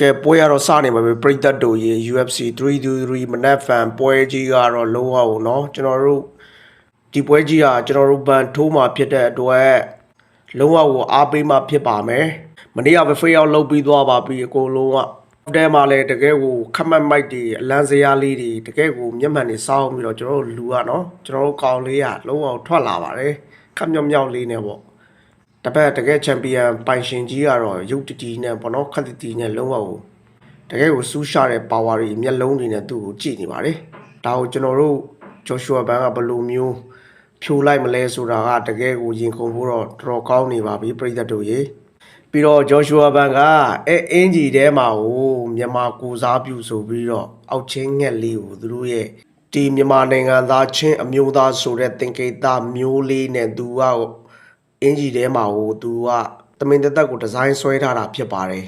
ကဲပွဲရတော့စနေမှာပဲပရိသတ်တို့ရေ UFC 323မနက်ဖန်ပွဲကြီးကတော့လုံးဝအောင်เนาะကျွန်တော်တို့ဒီပွဲကြီးကကျွန်တော်တို့ဘန်ထိုးမှာဖြစ်တဲ့အတွက်လုံးဝကိုအားပေးမှဖြစ်ပါမယ်မနေ့ကပဲဖေးရောက်လုပ်ပြီးသွားပါပြီအကုန်လုံးကတဲမှာလည်းတကယ်ကိုခက်မတ်မိုက်တွေအလန်းစရာလေးတွေတကယ်ကိုမျက်မှန်တွေစောင်းပြီးတော့ကျွန်တော်တို့လူကเนาะကျွန်တော်တို့ကောင်လေးကလုံးဝထွက်လာပါတယ်ခက်မြောက်မြောက်လေးနဲ့ပေါ့ တပတ်တကယ်ချန်ပီယံပိုင်ရှင်ကြီးကတော့ရုပ်တတီနဲ့ပေါ့နော်ခက်တတီနဲ့လုံးဝကိုတကယ်ကိုစူးရှာတဲ့ပါဝါတွေမျက်လုံးတွေနဲ့သူ့ကိုကြည့်နေပါတယ်ဒါကိုကျွန်တော်တို့ဂျော်ရှူအာဘန်ကဘယ်လိုမျိုးဖြိုလိုက်မလဲဆိုတာကတကယ်ကိုရင်ခုန်ဖို့တော့တော်တော်ကောင်းနေပါပြီပြည်သက်တို့ရေပြီးတော့ဂျော်ရှူအာဘန်ကအဲအင်ဂျီထဲမှာဟိုမြန်မာကိုစားပြုဆိုပြီးတော့အောက်ချင်းငှက်လေးကိုသူတို့ရဲ့ဒီမြန်မာနိုင်ငံသားချင်းအမျိုးသားဆိုတဲ့သင်္ကေတမျိုးလေးနဲ့သူက အင်ဂျီထဲမှာဟိုသူကတမင်တက်တက်ကိုဒီဇိုင်းဆွဲထားတာဖြစ်ပါတယ်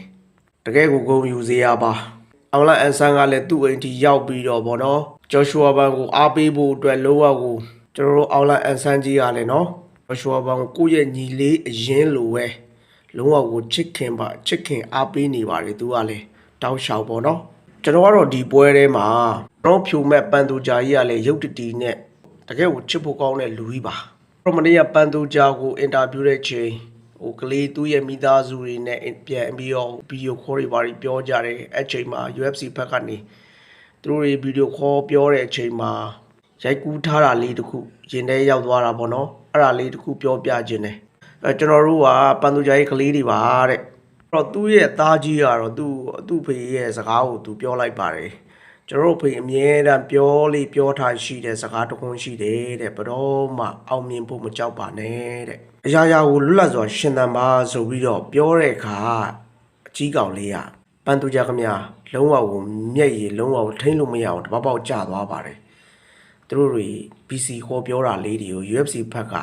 တကယ်ကိုဂုဏ်ယူစေရပါအောင်လာအန်ဆန်ကလည်းသူ့အိမ်ထိရောက်ပြီးတော့ဗောနော်ဂျော်ရှူအာဘန်ကိုအားပေးဖို့အတွက်လုံးဝကိုကျွန်တော်တို့အောင်လာအန်ဆန်ကြီးကလည်းနော်ဂျော်ရှူအာဘန်ကိုကိုယ့်ရဲ့ညီလေးအရင်လိုပဲလုံးဝကိုချစ်ခင်ပါချစ်ခင်အားပေးနေပါတယ်သူကလည်းတောက်လျှောက်ပေါ့နော်ကျွန်တော်ကတော့ဒီပွဲထဲမှာတော့ဖြူမဲ့ပန်သူဂျာကြီးကလည်းရုပ်တတီနဲ့တကယ်ကိုချစ်ဖို့ကောင်းတဲ့လူကြီးပါပရ မနီယပန်သူဂျာကိုအင်တာဗျူးတဲ့ချိန်ဟိုကလေးသူ့ရဲ့မိသားစုတွေနဲ့ပြန်ပြီးတော့ဗီဒီယိုခေါ်တွေပါပြီးပြောကြတယ်အဲ့ချိန်မှာ UFC ဘက်ကနေသူတို့တွေဗီဒီယိုခေါ်ပြောတဲ့အချိန်မှာရိုက်ကူးထားတာလေးတစ်ခုရင်ထဲရောက်သွားတာပေါ့နော်အဲ့ဒါလေးတစ်ခုပြောပြခြင်းတယ်အဲကျွန်တော်တို့ကပန်သူဂျာရဲ့ကလေးတွေပါတဲ့အဲ့တော့သူ့ရဲ့သားကြီးကတော့သူ့သူ့ဖေရဲ့စကားကိုသူပြောလိုက်ပါတယ် ကျွန်တော်တို့ဖေအမြဲတမ်းပြောလေးပြောထားရှိတဲ့စကားတစ်ခုရှိတယ်တဲ့ဘယ်တော့မှအောင်မြင်ဖို့မကြောက်ပါနဲ့တဲ့အရာရာကိုလွတ်လပ်စွာရှင်သန်ပါဆိုပြီးတော့ပြောတဲ့အခါအကြီးကောင်လေးကပန်တူကြခမလုံးဝကိုမျက်ရည်လုံးဝကိုထိမ့်လို့မရအောင်တပတ်ပေါက်ကျသွားပါတယ်သူတို့တွေ PC ဟောပြောတာလေးတွေကို UFC ဘက်က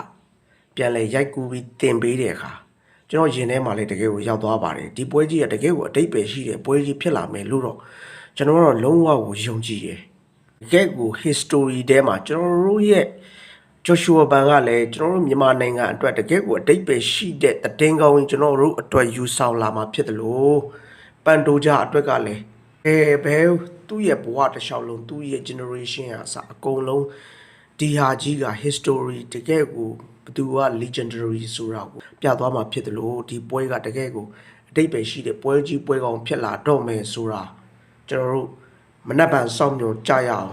ပြန်လဲရိုက်ကူးပြီးတင်ပေးတဲ့အခါကျွန်တော်ရင်ထဲမှာလည်းတကယ်ကိုရောက်သွားပါတယ်ဒီပွဲကြီးကတကယ်ကိုအတိတ်ပဲရှိတဲ့ပွဲကြီးဖြစ်လာမယ်လို့တော့ ကျွန်တော်ကတော့လုံးဝကိုယုံကြည်တယ်တကယ်ကို history ထဲမှာကျွန်တော်တို့ရဲ့ Joshua Ban ကလည်းကျွန်တော်တို့မြန်မာနိုင်ငံအတွက်တကယ်ကိုအတိတ်ပဲရှိတဲ့တည်င်းကောင်းကျွန်တော်တို့အတွက်ယူဆောင်လာမှာဖြစ်တယ်လို့ပန်တိုဂျာအတွက်ကလည်းအဲဘဲသူ့ရဲ့ဘဝတစ်လျှောက်လုံးသူ့ရဲ့ generation ဟာစအကုန်လုံးဒီဟာကြီးက history တကယ်ကိုဘသူက legendary ဆိုတာကိုပြသွားမှာဖြစ်တယ်လို့ဒီပွဲကတကယ်ကိုအတိတ်ပဲရှိတဲ့ပွဲကြီးပွဲကောင်းဖြစ်လာတော့မယ်ဆိုတာ ကျွန်တော်တို့မနက်ဖြန်စောင့်မျှော်ကြရအောင်